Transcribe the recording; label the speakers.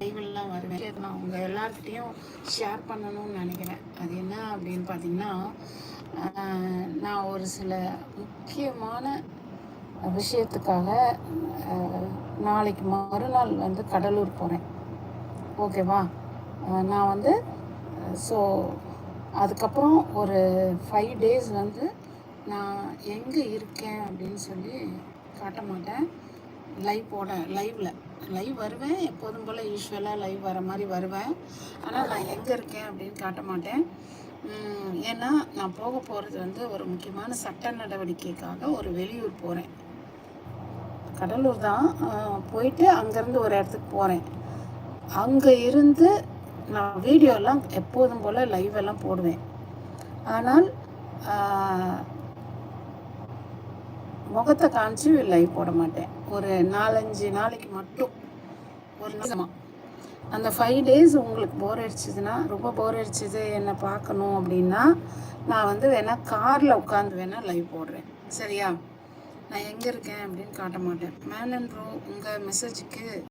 Speaker 1: லைவெல்லாம் வருவேன் நான் உங்கள் எல்லார்கிட்டேயும் ஷேர் பண்ணணும்னு நினைக்கிறேன். அது என்ன அப்படின்னு பார்த்தீங்கன்னா நான் ஒரு சில முக்கியமான விஷயத்துக்காக நாளைக்கு மறுநாள் வந்து கடலூர் போகிறேன் ஓகேவா நான் வந்து ஸோ அதுக்கப்புறம் ஒரு ஃபைவ் டேஸ் வந்து நான் எங்கே இருக்கேன் அப்படின்னு சொல்லி காட்ட மாட்டேன். லைவ் போட லைவில் லைவ் வருவேன் எப்போதும் போல் யூஸ்வலாக லைவ் வர மாதிரி வருவேன். ஆனால் நான் எங்கே இருக்கேன் அப்படின்னு காட்ட மாட்டேன். ஏன்னா நான் போக போகிறது வந்து ஒரு முக்கியமான சட்ட நடவடிக்கைக்காக ஒரு வெளியூர் போகிறேன் கடலூர் தான் போயிட்டு அங்கேருந்து ஒரு இடத்துக்கு போகிறேன் அங்கே இருந்து நான் வீடியோலாம் எப்போதும் போல் லைவ் எல்லாம் போடுவேன். ஆனால் முகத்தை காமிச்சு லைவ் போட மாட்டேன். ஒரு நாலஞ்சு நாளைக்கு மட்டும். ஒரு நாள் அந்த ஃபைவ் டேஸ் உங்களுக்கு போர் அடிச்சதுன்னா ரொம்ப போர் அடிச்சது என்னை பார்க்கணும் அப்படின்னா நான் வந்து வேணால் காரில் உட்காந்து வேணால் லைவ் போடுறேன். சரியா? நான் எங்கே இருக்கேன் அப்படின்னு காட்ட மாட்டேன். மேனன் ப்ரோ உங்கள் மெசேஜுக்கு